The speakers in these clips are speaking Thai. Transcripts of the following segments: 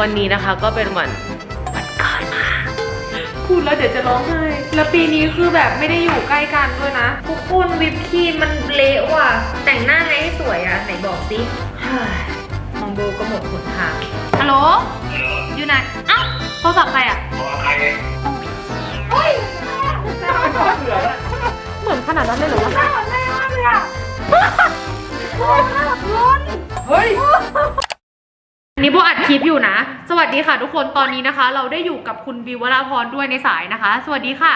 วันนี้นะคะก็เป็นวันวันเกิดมาพูดแล้วเดี๋ยวจะร้องไห้ แล้วปีนี้คือแบบไม่ได้อยู่ใกล้กันด้วยนะทุกคนวิปครีมมันเละว่ะ แต่งหน้าไงให้สวยอะไหนบอกสิเฮ้ยมองโบก็หมดหนทางฮัลโหล อยู่ไหนอ้าวโทรศัพท์ใครอะเหมือนขนาดนั้นเลยเหรอวะเฮ้ยอั นนี้โบอัดคลิปอยู่นะ สวัสดีค่ะทุกคนตอนนี้นะคะ เราได้อยู่กับคุณบิววราพรด้วยในสายนะคะ สวัสดีค่ะ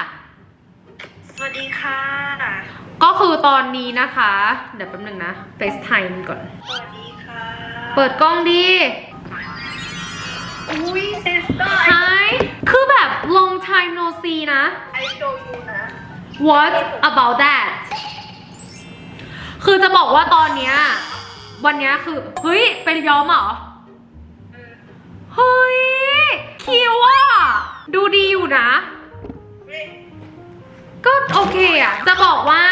สวัสดีค่ะ ก็คือตอนนี้นะคะ เดี๋ยวแป๊บนึงนะ FaceTime ก่อน สวัสดีค่ะ เปิดกล้องดี อุ้ยซิสเตอร์ Hi คือแบบ long time no see นะไอโชยูนะ What about that คือจะบอกว่าตอนเนี้ยวันเนี้ยคือ เฮ้ย เป็นย้อมเหรอ เฮ้ย คิวอะดูดีอยู่นะ ก็โอเคอะจะบอกว่า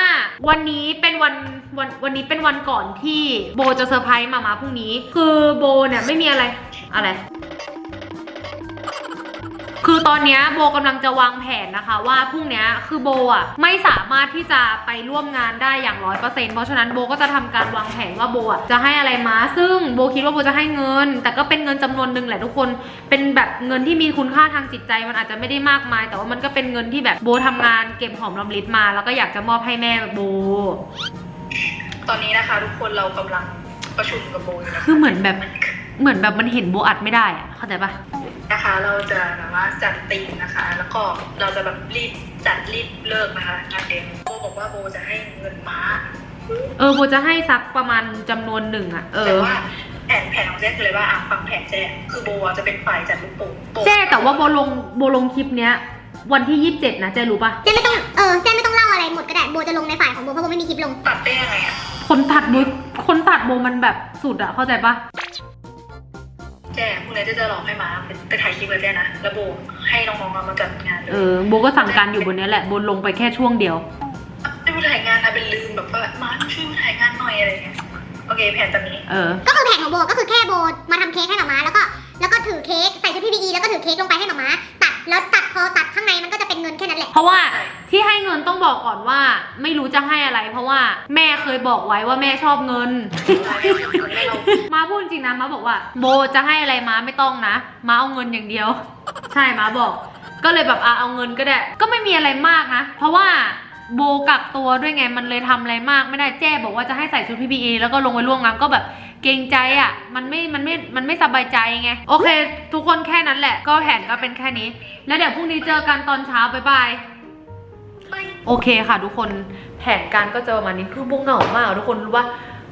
วันนี้เป็นวันวันวันนี้เป็นวันก่อนที่โบจะเซอร์ไพรส์มามาพรุ่งนี้ คือโบเนี่ยไม่มีอะไรอะไร คือตอนนี้โบกำลังจะวางแผนนะคะ ว่าพรุ่งนี้คือโบอะไม่สามารถที่จะไปร่วมงานได้อย่างร้อยเปอร์เซ็นต์เพราะฉะนั้นโบก็จะทำการวางแผนว่าโบอะจะให้อะไรมาซึ่งโบคิดว่าโบจะให้เงิน แต่ก็เป็นเงินจำนวนหนึ่งแหละทุกคนเป็นแบบเงินที่มีคุณค่าทางจิตใจมันอาจจะไม่ได้มากมาย แต่ว่ามันก็เป็นเงินที่แบบโบทำงานเก็บหอมรอมริบมา แล้วก็อยากจะมอบให้แม่โบ ตอนนี้นะคะ ทุกคนเรากำลังประชุมกับโบอยู่นะคะคือเหมือนแบบ เหมือนแบบมันเห็นโบอัดไม่ได้อะเข้าใจปะนะคะเราจะแบบว่าจัดตีมนะคะ แล้วก็เราจะแบบรีบจัดรีบเลิกนะคะงานเด็กโบบอกว่าโบจะให้เงินม้า เออโบจะให้สักประมาณจำนวนหนึ่งอะเอแต่อว่าแผนแผนของแจ๊คคืออะไรว่าอะฟังแผนแจ๊คคือโบอะจะเป็นฝ่ายจัดลูกโป่งโป่งเจ้แต่ว่าโบลงโบลงคลิปเนี้ย วันที่ยี่สิบเจ็ดนะเจ้รู้ปะเจ๊ไม่ต้อง เออเจ๊ไม่ต้องเล่าอะไรหมดก็ได้ โบจะลงในฝ่ายของโบเพราะโบไม่มีคลิปลง ตัดได้ยังไงอะคนตัดโบคนตัดโบมันแบบสุดอะเข้าใจปะ แจ๊คพรุ่งนี้เจ๊จะลองให้ม้าไปไปถ่ายคลิปกับแจ๊คนะแล้วโบให้น้องๆเอามาจัดงานเลยเออโบก็สั่งการอยู่บนเนี้ยแหละโบลงไปแค่ช่วงเดียวไม่ไปถ่ายงานอะเป็นลืมแบบว่ามาช่วยมาถ่ายงานหน่อยอะไรเงี้ยโอเคแผนตามนี้เออก็คือแผนของโบก็คือแค่โบมาทำเค้กให้หมาม้าแล้วก็แล้วก็ถือเค้กใส่ชุด PPE แล้วก็ถือเค้กลงไปให้หมาม้าตัด แล้วตัดพอตัดข้างในมันก็จะเป็นเงินแค่นั้นแหละ เพราะว่าที่ให้เงินต้องบอกก่อนว่า ไม่รู้จะให้อะไร เพราะว่าแม่เคยบอกไว้ว่าแม่ชอบเงิน มาพูดจริงนะมาบอกว่า โบจะให้อะไรมาไม่ต้องนะ มาเอาเงินอย่างเดียว ใช่มาบอก ก็เลยแบบอะเอาเงินก็ได้ ก็ไม่มีอะไรมากนะ เพราะว่าโบกักตัวด้วยไงมันเลยทำอะไรมากไม่ได้แจ้บอกว่าจะให้ใส่ชุด PPE แล้วก็ลงไปร่วมงานก็แบบ เกรงใจอะ มันไม่ มันไม่ มันไม่สบายใจไง โอเค ทุกคนแค่นั้นแหละ ก็แผนก็เป็นแค่นี้ แล้วเดี๋ยวพรุ่งนี้เจอกันตอนเช้าบ๊ายบาย โอเคค่ะ ทุกคน แผนการก็จะประมาณนี้ คือโบเหงามากทุกคนรู้ว่า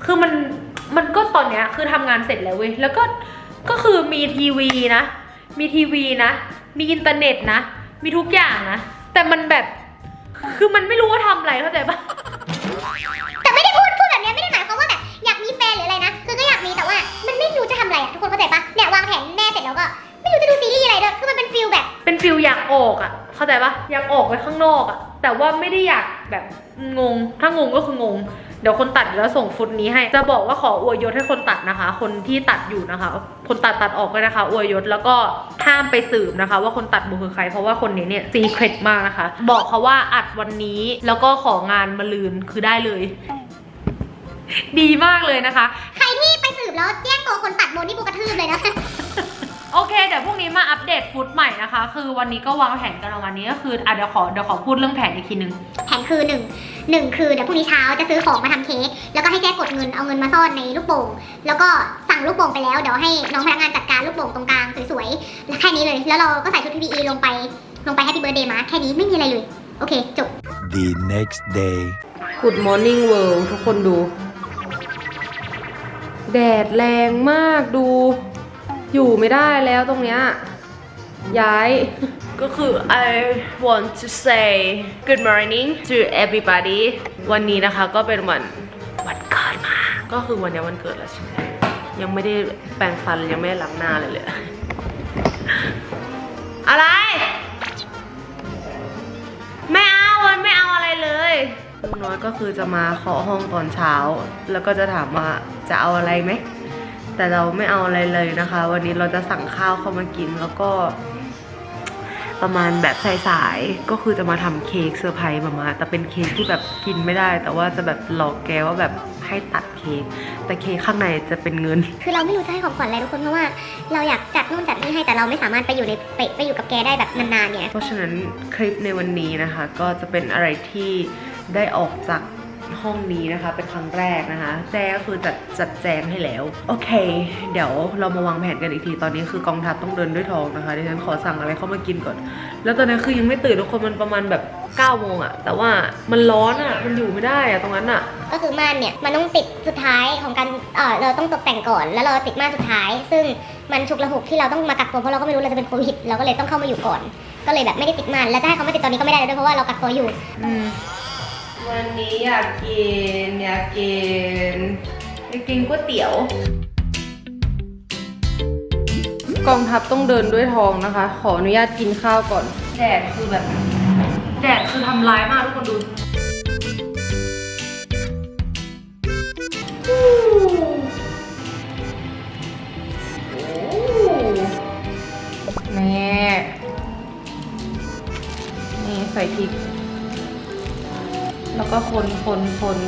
คือมัน มันก็ตอนเนี้ย คือทำงานเสร็จแล้วเว้ย แล้วก็ ก็คือมีทีวีนะ มีทีวีนะ มีอินเทอร์เน็ตนะ มีทุกอย่างนะ แต่มันแบบ คือมันไม่รู้ว่าทำอะไรเข้าใจปะำอะไรอะทุกคนเข้าใจปะเนี่ยวางแผนแม่เสร็จแล้วก็ ไม่รู้จะดูซีรีส์อะไรด้วยคือมันเป็นฟิลแบบ เป็นฟิลอยากออกอะเข้าใจปะอยากออกไปข้างนอกอะแต่ว่าไม่ได้อยากแบบงง ถ้างงก็คืองง เดี๋ยวคนตัดแล้วส่งฟุตนี้ให้ จะบอกว่าขออวยยศให้คนตัดนะคะ คนที่ตัดอยู่นะคะ คนตัดตัดออกเลยนะคะ อวยยศแล้วก็ห้ามไปสืบนะคะ ว่าคนตัดบุคือใคร เพราะว่าคนนี้เนี่ยซีเครตมากนะคะ บอกเขาว่าอัดวันนี้แล้วก็ของานมาลืนคือได้เลย ดีมากเลยนะคะ ใครที่ไปสืบแล้วแย่งตัวคนตัดโบนี่โบกระทืบเลยนะ โอเคเดี๋ยวพรุ่งนี้มาอัปเดตฟุตใหม่นะคะ คือวันนี้ก็วางแผนกันประมาณนี้ก็คืออะเดี๋ยวขอเดี๋ยวขอพูดเรื่องแผนอีกทีนึง แผนคือหนึ่งหนึ่งคือเดี๋ยวพรุ่งนี้เช้าจะซื้อของมาทำเค้กแล้วก็ให้แจ้กดเงินเอาเงินมาซ่อนในลูกโป่งแล้วก็สั่งลูกโป่งไปแล้วเดี๋ยวให้น้องพนักงานจัดการลูกโป่งตรงกลางสวยๆแล้วแค่นี้เลยแล้วเราก็ใส่ชุด PPE ลงไปลงไป Happy Birthday มาแค่นี้ไม่มีอะไรเลย โอเคจบ The next day. Good Morning World ทุกคนดู แดดแรงมากดูอยู่ไม่ได้แล้วตรงเนี้ยย้าย ก็คือ I want to say good morning to everybody วันนี้นะคะก็เป็นวันวันเกิดมา ก็คือวันนี้วันเกิดแล้วใช่ไหมยังไม่ได้แปรงฟันยังไม่ได้ล้างหน้าเลยเลยอะไร ไม่เอาวันไม่เอาอะไรเลยลุงน้อยก็คือจะมาขอห้องตอนเช้า แล้วก็จะถามว่า จะเอาอะไรไหม แต่เราไม่เอาอะไรเลยนะคะ วันนี้เราจะสั่งข้าวเข้ามากินแล้วก็ ประมาณแบบสายๆก็คือจะมาทำเค้กเซอร์ไพรส์มามาแต่เป็นเค้กที่แบบกินไม่ได้ แต่ว่าจะแบบหลอกแกว่าแบบให้ตัดเค้กแต่เค้กข้างในจะเป็นเงิน คือเราไม่รู้จะให้ของขวัญอะไรทุกคนเพราะว่าเราอยากจัดนู่นจัดนี่ให้แต่เราไม่สามารถไปอยู่ในไปไปอยู่กับแกได้แบบนานๆเนี่ยเพราะฉะนั้นคลิปในวันนี้นะคะ ก็จะเป็นอะไรที่ได้ออกจาก ห้องนี้นะคะ เป็นครั้งแรกนะคะ แจ้ก็คือจัดจัดแจงให้แล้ว โอเค เดี๋ยวเรามาวางแผนกันอีกทีตอนนี้คือกองทัพต้องเดินด้วยท้องนะคะดิฉันขอสั่งอะไรเข้ามากินก่อน แล้วตอนนี้คือยังไม่ตื่นทุกคนมันประมาณแบบ9โมงอะแต่ว่ามันร้อนอะมันอยู่ไม่ได้อะตรงนั้นอะก็คือม่านเนี่ยมันต้องติดสุดท้ายของการเออเราต้องตกแต่งก่อน แล้วเราติดม่านสุดท้าย ซึ่งมันฉุกละหุกที่เราต้องมากักตัวเพราะเราก็ไม่รู้เราจะเป็นโควิดเราก็เลยต้องเข้ามาอยู่ก่อน ก็เลยแบบไม่ได้ติดม่านแล้วจะให้เขามาติดตอนนี้ก็ไม่ได้แล้วด้วยเพราะว่าเรากักตัวอยู่อืม วันนี้อยากกินอยากกินอยากกินก๋วยเตี๋ยว กองทัพต้องเดินด้วยท้องนะคะ ขออนุญาตกินข้าวก่อน แดดคือแบบ แดดคือทำร้ายมากทุกคนดู ก็คนคนคน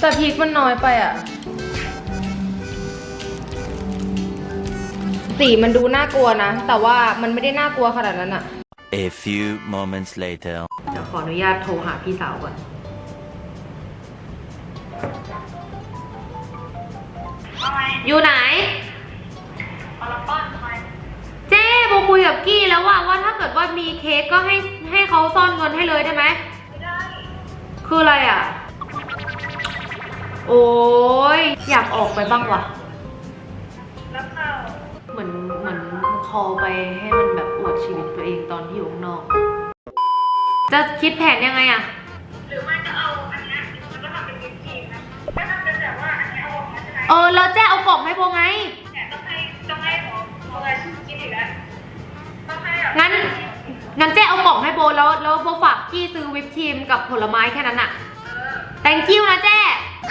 แต่พริกมันน้อยไปอะ สีมันดูน่ากลัวนะ แต่ว่ามันไม่ได้น่ากลัวขนาดนั้นอะ A few moments later. เดี๋ยวขออนุญาตโทรหาพี่สาวก่อน อยู่ไหนเอาละป้อนทำไมเจ๊โบคุยกับกี้แล้วว่าว่าถ้าเกิดว่ามีเค้กก็ให้ให้เขาซ่อนเงินให้เลยได้ไหมไม่ได้ คืออะไรอะ โอ้ยอยากออกไปบ้างว่ะ แล้วข้าวเหมือนเหมือนคอไปให้มันแบบอวดชีวิตตัวเองตอนที่อยู่ข้างนอก จะคิดแผนยังไงอะ หรือไม่ก็เอาอันเนี้ยมันก็ทำเป็นวิปครีมนะก็ทำเป็นแบบว่าอันเนี้ยเอาออกมาใช่ไหมเออแล้วแจ้เอากล่องให้โบไงเนี่ยต้องให้ต้องให้หมอหมออะไรชื่อกินอีกแล้วต้องให้แบบ งั้น งั้นเจ๊เอากล่องให้โบแล้วแล้วโบฝากกี้ซื้อวิปครีมกับผลไม้แค่นั้นอะ thank you นะเจ๊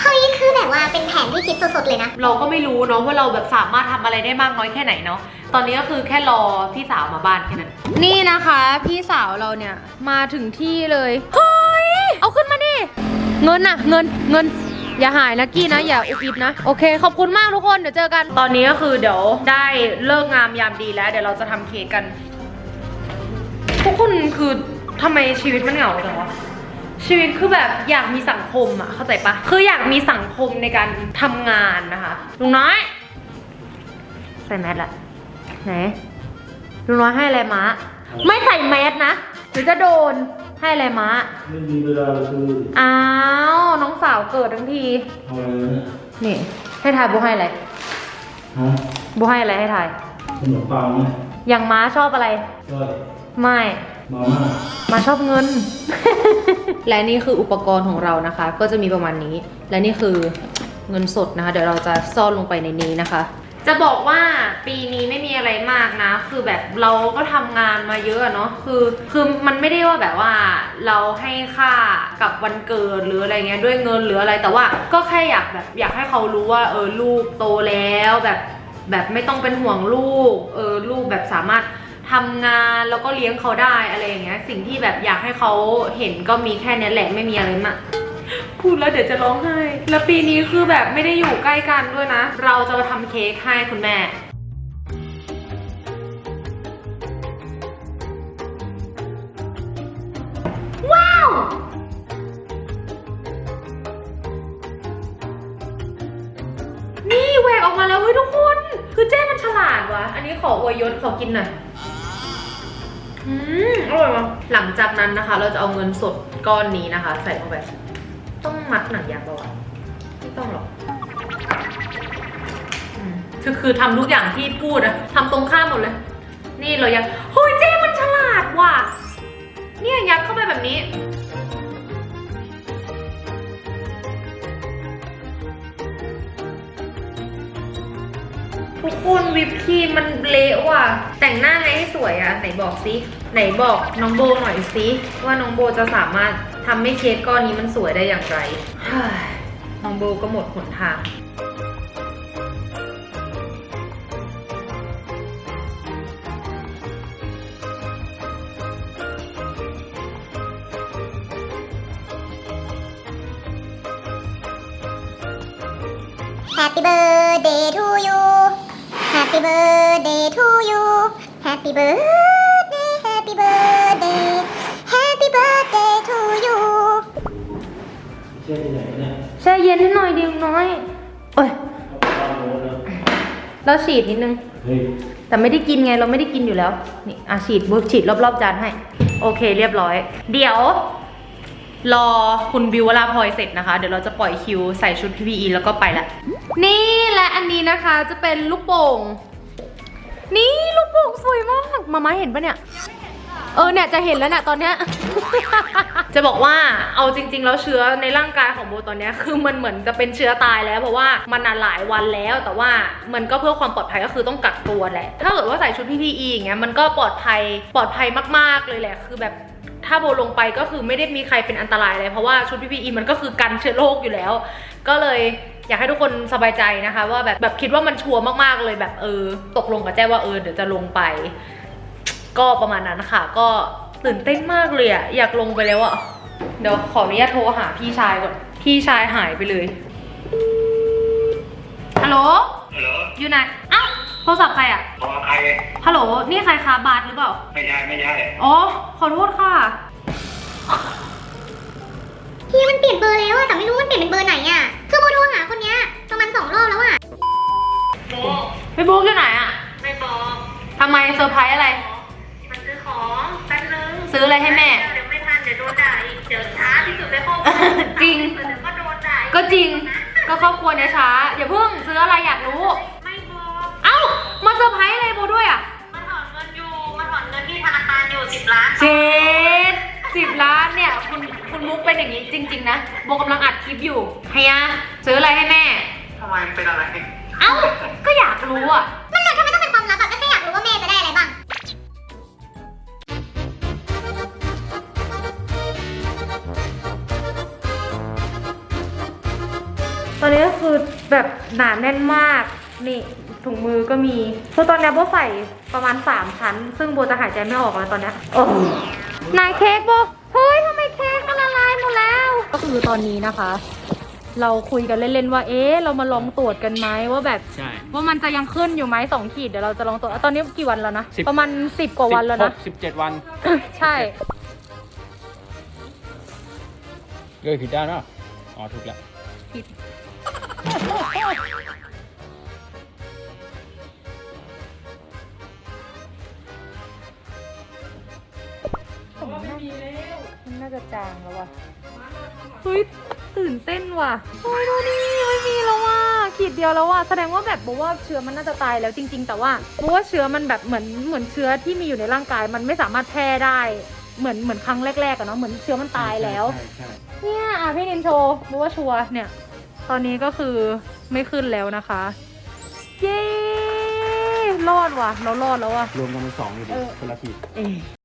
เฮ้ยคือแบบว่าเป็นแผนที่คิดสดๆเลยนะ เราก็ไม่รู้เนาะว่าเราแบบสามารถทำอะไรได้มากน้อยแค่ไหนเนาะ ตอนนี้ก็คือแค่รอพี่สาวมาบ้านแค่นั้น นี่นะคะพี่สาวเราเนี่ยมาถึงที่เลยเฮ้ยเอาขึ้นมาดิเงินอะเงินเงิน อย่าหายนะกี้นะ อย่าอุบอิบนะ โอเค ขอบคุณมากทุกคนเดี๋ยวเจอกัน ตอนนี้ก็คือเดี๋ยวได้เลิกงามยามดีแล้ว เดี๋ยวเราจะทำเค้กกัน ทุกคนคือทำไมชีวิตมันเหงาจังวะชีวิตคือแบบอยากมีสังคมอะเข้าใจปะคืออยากมีสังคมในการทำงานนะคะลุงน้อย ใส่แมสละไหนลุงน้อยให้อะไรม้าไม่ใส่แมสนะหรือจะโดนให้อะไรม้าไม่มีเวลาซื้ออ้าวน้องสาวเกิดทั้งทีเอาอะไรนะนี่ ให้ทายโบให้อะไรฮะโบให้อะไรให้ทายขนมปังไหมอย่างม้าชอบอะไรก็ ไม่มาม่ามาชอบเงิน และนี่คืออุปกรณ์ของเรานะคะ ก็จะมีประมาณนี้ และนี่คือเงินสดนะคะ เดี๋ยวเราจะซ่อนลงไปในนี้นะคะ จะบอกว่าปีนี้ไม่มีอะไรมากนะ คือแบบเราก็ทำงานมาเยอะอะเนาะคือคือมันไม่ได้ว่าแบบว่าเราให้ค่ากับวันเกิดหรืออะไรเงี้ยด้วยเงินหรืออะไรแต่ว่า ก็แค่อยากแบบอยากให้เขารู้ว่าเออลูกโตแล้วแบบ แบบไม่ต้องเป็นห่วงลูก เออลูกแบบสามารถ ทำงานแล้วก็เลี้ยงเขาได้อะไรอย่างเงี้ย สิ่งที่แบบอยากให้เขาเห็นก็มีแค่เนี้ยแหละไม่มีอะไรมากพูดแล้วเดี๋ยวจะร้องไห้ แล้วปีนี้คือแบบไม่ได้อยู่ใกล้กันด้วยนะ เราจะมาทำเค้กให้คุณแม่ว้าวนี่แหวกออกมาแล้วเฮ้ยทุกคน คือเจ้มันฉลาดวะอันนี้ขออวยยศขอกินหน่อย อืมอร่อยวะหลังจากนั้นนะคะ เราจะเอาเงินสดก้อนนี้นะคะ ใส่เข้าไป ต้องมัดหนังยางปะวะไม่ต้องหรอกอืมคือคือทำทุกอย่างที่พูดอะทำตรงข้ามหมดเลย นี่เรายังเฮ้ยเจ๊มันฉลาดว่ะ เนี่ยยัดเข้าไปแบบนี้ ทุกคนวิปครีมมันเละว่ะ แต่งหน้าไงให้สวยอะไหนบอกซิไหนบอกน้องโบหน่อยซิว่าน้องโบจะสามารถทำให้เค้กก้อนนี้มันสวยได้อย่างไรน้องโบก็หมดหนทาง Happy birthday to you Happy birthday to you Happy birthday Happy birthday Happy birthday to you เชื่อที่ไหนเนี่ยแช่เย็นนิดหน่อยดิวน้อยโอ้ยเอาไปบ้านโน้นนะเราฉีดนิดนึง เฮ้ยแต่ไม่ได้กินไงเราไม่ได้กินอยู่แล้ว นี่อาฉีดเบิร์กฉีดรอบๆจานให้ โอเคเรียบร้อย เดี๋ยว รอคุณบิววราพลอยเสร็จนะคะ เดี๋ยวเราจะปล่อยคิวใส่ชุด PPE แล้วก็ไปละ นี่และอันนี้นะคะจะเป็นลูกโป่ง นี่ลูกโป่งสวยมากมาม่าเห็นปะเนี่ยเออเนี่ยจะเห็นแล้วเนี่ยตอนเนี้ย จะบอกว่าเอาจริง ๆ แล้วเชื้อในร่างกายของโบตอนเนี้ยคือมันเหมือนจะเป็นเชื้อตายแล้วเพราะว่ามันนานหลายวันแล้วแต่ว่ามันก็เพื่อความปลอดภัยก็คือต้องกักตัวแหละ ถ้าเกิดว่าใส่ชุด PPE อย่างเงี้ยมันก็ปลอดภัยปลอดภัยมาก ๆเลยแหละ คือแบบถ้าโบลงไปก็คือไม่ได้มีใครเป็นอันตรายเลยเพราะว่าชุด PPE มันก็คือกันเชื้อโรคอยู่แล้ว ก็เลย อยากให้ทุกคนสบายใจนะคะ ว่าแบบแบบคิดว่ามันชัวร์มากๆเลยแบบเออ ตกลงกับแจ้ว่าเออเดี๋ยวจะลงไป ก็ประมาณนั้นค่ะ ก็ตื่นเต้นมากเลยอะอยากลงไปแล้วอะเดี๋ยวขออนุญาตโทรหาพี่ชายก่อนพี่ชายหายไปเลยฮัลโหลฮัลโหลอยู่ไหนอ้าวโทรศัพท์ใครอะขอใครฮัลโหลนี่ใครคะบาสหรือเปล่าไม่ใช่ไม่ใช่อ๋อขอโทษค่ะ พี่มันเปลี่ยนเบอร์แล้วอะแต่ไม่รู้มันเปลี่ยนเป็นเบอร์ไหนอะคือโมโทรหาคนเนี้ยประมาณสองรอบแล้วอะโบพี่บุ๊กอยู่ไหนอะไม่บอกทำไมเซอร์ไพรส์อะไร มันซื้อของแป๊บนึงซื้ออะไรให้แม่ เดี๋ยวไม่ทันเดี๋ยวโดนด่าอีกเดี๋ยวช้าที่สุดในห้องจริง เดี๋ยวก็โดนด่าอีก็จริง ก็ครอบครัวเนี่ยช้าอย่าเพิ่งซื้ออะไรอยากรู้ ไม่บอกเอ้า มาเซอร์ไพรส์อะไรโบด้วยอะมาถอนเงินอยู่มาถอนเงินที่ธนาคารอยู่สิบล้าน เจ็ดสิบล้านเนี่ยคุณ คุณมุกเป็นอย่างนี้จริง ๆ นะโบกำลังอัดคลิปอยู่เฮียซื้ออะไรให้แม่ ทำไมมันเป็นอะไร เอ้า ก็อยากรู้อะ มันเลยถ้าไม่ต้องเป็นความลับอะก็แค่อยากรู้ว่าแม่จะได้อะไรบ้าง ตอนนี้ก็คือแบบหนาแน่นมาก นี่ถุงมือก็มีคือตอนเนี้ยโบใส่ประมาณ 3 ชั้น ซึ่งโบจะหายใจไม่ออกแล้วตอนเนี้ยโอ้นายเค้กโบ ก็คือตอนนี้นะคะ เราคุยกันเล่นๆว่า เอ๊ะเรามาลองตรวจกันไหมว่าแบบ ใช่ ว่ามันจะยังขึ้นอยู่ไหมสองขีดเดี๋ยวเราจะลองตรวจอะตอนนี้กี่วันแล้วนะ สิบ ประมาณ10กว่าวันแล้วนะ สิบเจ็ดวันใช่ เลยผิดด้านเนาะอ๋อ ถูกแล้วผิดมั นน่าจะจางแล้วว่ะเฮ้ยตื่นเต้นว่ะโอ้ยดูดิไม่มีแล้วว่ะขีดเดียวแล้วว่ะแสดงว่าแบบบอกว่าเชื้อมันน่าจะตายแล้วจริง ๆ แต่ว่าบอกว่าเชื้อมันแบบเหมือนเหมือนเชื้อที่มีอยู่ในร่างกาย มันไม่สามารถแพร่ได้เหมือนเหมือนครั้งแรกๆอะเนาะเหมือนเชื้อมันตายแล้ว ใช่ใช่เนี่ยอะพี่นินโชว์บอกว่าชัวร์เนี่ย ตอนนี้ก็คือไม่ขึ้นแล้วนะคะ เย้รอดว่ะ เรารอดแล้วว่ะ รวมกันเป็นสองอยู่ดีเออ คนละขีดแ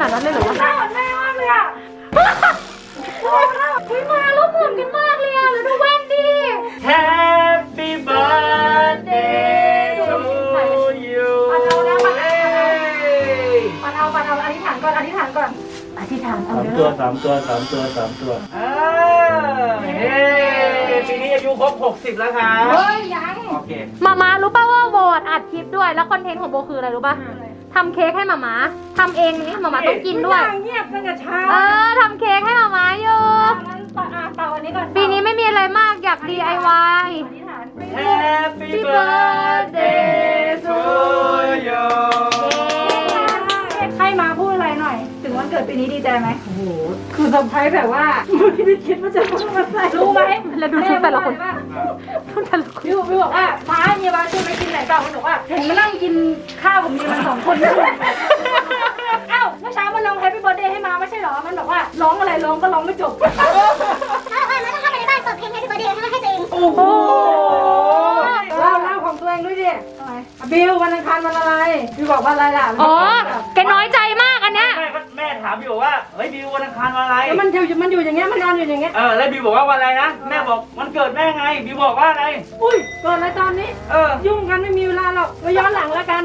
นขนาดนั้นเลยเหรอวะ หน้าเหมือนแม่มากเลยอะเฮ้ยมาแล้วเหมือนกันมากเลยอะแล้วดูแว่นดิ Happy birthday to you ปัดเอานะปัดเอาเย้ปัดเอาปัดเอาอธิษฐานก่อนอธิษฐานก่อนอธิษฐานเอาสามเด้ตัวอสามตัวสามตัวสามตัวอ่าเฮ้ปีนี้อายุครบ 60 แล้วครับ เฮ้ยยังโอเค มามารู้ป่าว่าโบดอัดคลิปด้วย แล้วคอนเทนต์ของโบคืออะไรรู้ป่ะทำเค้กให้มามา ทำเองนี่มามาต้องกินด้วย เงียบตั้งแต่เช้าเออทำเค้กให้มามาอยู่งั้นต่ออะต่ออันนี้ก่อนปีนี้ไม่มีอะไรมากอยาก DIY อธิษฐาน Happy birthday to you ให้มาพูดอะไรหน่อย ถึงวันเกิดปีนี้ดีใจไหมโอ้โห คือเซอร์ไพรส์แบบว่าไม่ได้คิดว่าจะมาใส่รู้ไหมแล้วดูชุดแต่ละคนแม่บิวบิวบอกว่าม้าเมียมาชวนไปกินไหนเปล่ามันบอกว่าเห็นมานั่งกินข้าวกับเมียมันสองคนนะเอ้า เมื่อเช้ามันร้องแฮปปี้เบิร์ดเดย์ให้มาไม่ใช่เหรอ มันบอกว่าร้องอะไรร้องก็ร้องไม่จบเอาเอามาต้องเข้าไปในบ้านเปิดเพลงให้พี่เบอร์เดย์ให้ให้ตัวเองโอ้โหเล่าเล่าของตัวเองด้วยดิทำไมอะบิววันอังคารวันอะไรบิวบอกว่าอะไรล่ะอ๋อ แกน้อยใจมากอันเนี้ย แม่ก็แม่ถามบิวว่าเฮ้ยบิววันอังคารวันอะไรแล้วมันอยู่มันอยู่อย่างเงี้ยมันนอนอยู่อย่างเงี้ยเออแล้วบิวบอกว่าวันอะไรนะแม่บอกวันเกิดแม่ไงบิวบอกว่าอะไร อุ้ยเกิดอะไรตอนนี้ เออ ยุ่งกันไม่มีเวลาหรอกไว้ย้อนหลังแล้วกัน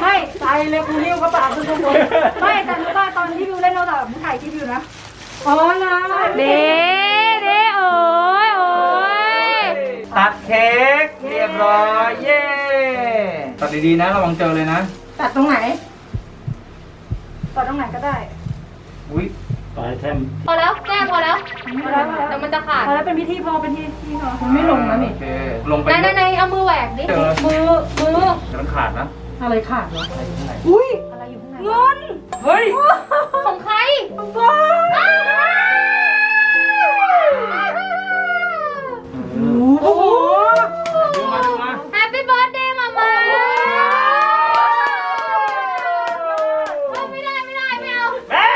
ไม่ใจเลยกูหิ้วกระเป๋าขึ้นข้างบนไม่แต่รู้ป่ะตอนที่บิวเล่นโทรศัพท์มึงถ่ายคลิปอยู่นะอ๋อเหรอเด้เด้เอ้ยโอ้ยตัดเค้กเรียบร้อยเย้ตัดดีๆนะระวังเจอเลยนะ ตัดตรงไหนตัดตรงไหนก็ได้อุ้ยปลายแท่มพอแล้วแก้พอแล้วพอแล้วพอแล้วเดี๋ยวมันจะขาดพอแล้วเป็นพิธีพอเป็นพิธีพอมันไม่ลงนะนี่โอเคลงไปไหนไหนไหนเอามือแหวกดิเจอมือมือเดี๋ยวมันขาดนะ อะไรขาดวะอุ้ยอะไรอยู่ข้างในเงิน เฮ้ย ของใครบ้าโอ้โหดูมาดูมา แฮปปี้เบิร์ดเดย์มามาไม่ได้ไม่ได้ไม่เอาแม่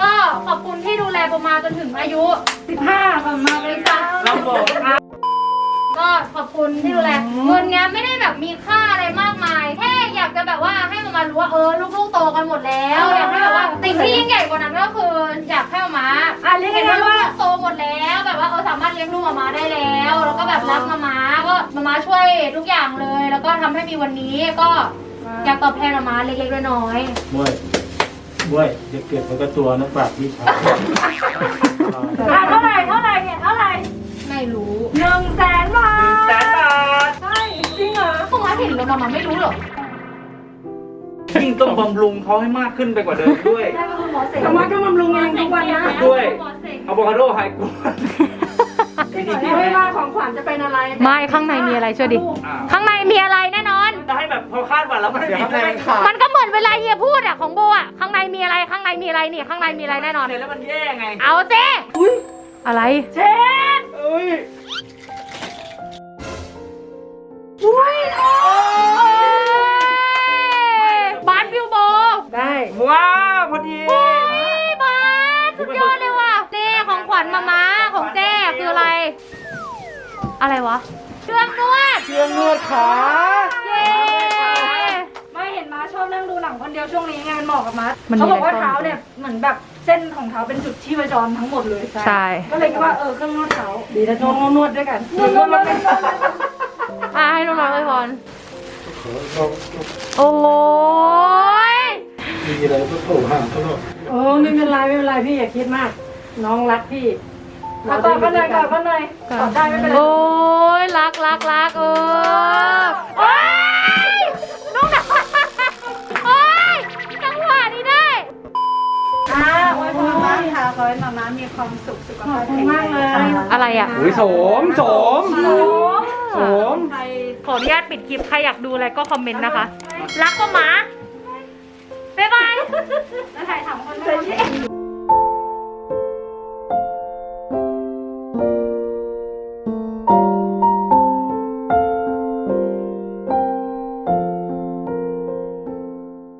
ก็ขอบคุณที่ดูแลประมาจนถึงอายุ สิบห้าก่อนมาเลยจ้าเราบอกนะก็ขอบคุณที่ดูแลเงินเนี้ยไม่ได้แบบมีค่าอะไรมากมายแค่อยากจะ แบบว่าให้มามารู้ว่าเออลูกๆโตกันหมดแล้วอยากให้แบบว่าสิ่งที่ยิ่งใหญ่กว่านั้นก็คืออยากให้มามาอะเรียกเห็นง่าว่ายๆลูว่ากๆโตหมดแล้ว แบบว่าเออสามารถเลี้ยงลูกมามาได้แล้ว แล้วก็แบบรักมามาก็มามาช่วยทุกอย่างเลย แล้วก็ทำให้มีวันนี้ก็อยากตอบแทนมามาเล็กๆน้อยบ้วยบ้วยจะเก็บไว้กับตัวนะฝากพี่ชายอะเท่าไหร่เท่าไหร่เนี่ยเท่าไหร่ๆไม่รู้หนึ่งแสนบาหนึ่งแสนทบาท ใช่จริงเหรอพวกมาเห็นแล้วมามาไม่รู้หรอกยิ่ง ต้องบำรุงเขาให้มากขึ้นไปกว่าเดิมด้วย ได้ก็คือหมอเสกธรรมะก็บำรุงเองทุกวันนะด้วยอะโวคาโดไฮกรูดไม่ว่าของขวัญจะเป็นอะไรไม่ข้างในมีอะไรช่วยดิอ่าข้างในมีอะไรแน่นอน จะให้แบบพอคาดหวังแล้วมันเดี๋ยวข้างในมันขาดมันก็เหมือนเวลาเฮียพูดอะของโบอะข้างในมีอะไรข้างในมีอะไรนี่ ข้างในมีอะไรแน่นอนแล้วมันแย่ไงเอาเจ้อะไร เช็ดเอ้ยบ ว้าวพอดีพี่บาสสุดยอดเลยว่ะเจ้ของขวัญมาม้าของเจ้คืออะไร อะไรวะเครื่องนวดเครื่องนวดขาเย้ไม่เห็นม้าชอบนั่งดูหนังคนเดียวช่วงนี้ไงมันเหมาะกับม้ามันมีเขาบอกว่าอะไรซ่อนเท้าเนี่ยเหมือนแบบเส้นของเท้าเป็นจุดที่ประจรทั้งหมดเลยใช่ก็เลยคิดว่าเออเครื่องนวดเท้าดีนะนวดนวดด้วยกันนวดนวดนวดอะให้น้องๆเลยพรโอ้ย มีอะไรก็โผล่ห่างตลอดโอ้ไม่เป็นไรไม่เป็นไรพี่อย่าคิดมาก น้องรักพี่เอาต่อกันเลยก่อนกันเลยตอบได้ไม่เป็นไรโอ้ยรักรักรักเออโอ้ยน้องหนาโอ้ยจังหวะนี้ได้อ่าโอ้ยขอบคุณมากค่ะขอให้มาม่ามีความสุขสุขภาพแข็งแรงมากเลยอะไรอะอุ้ยโสมโสมโสมใครขออนุญาตปิดคลิปใครอยากดูอะไรก็คอมเมนต์นะคะ รักก็หมา บ๊ายบายแล้วถ่ายถามคนไม่รู้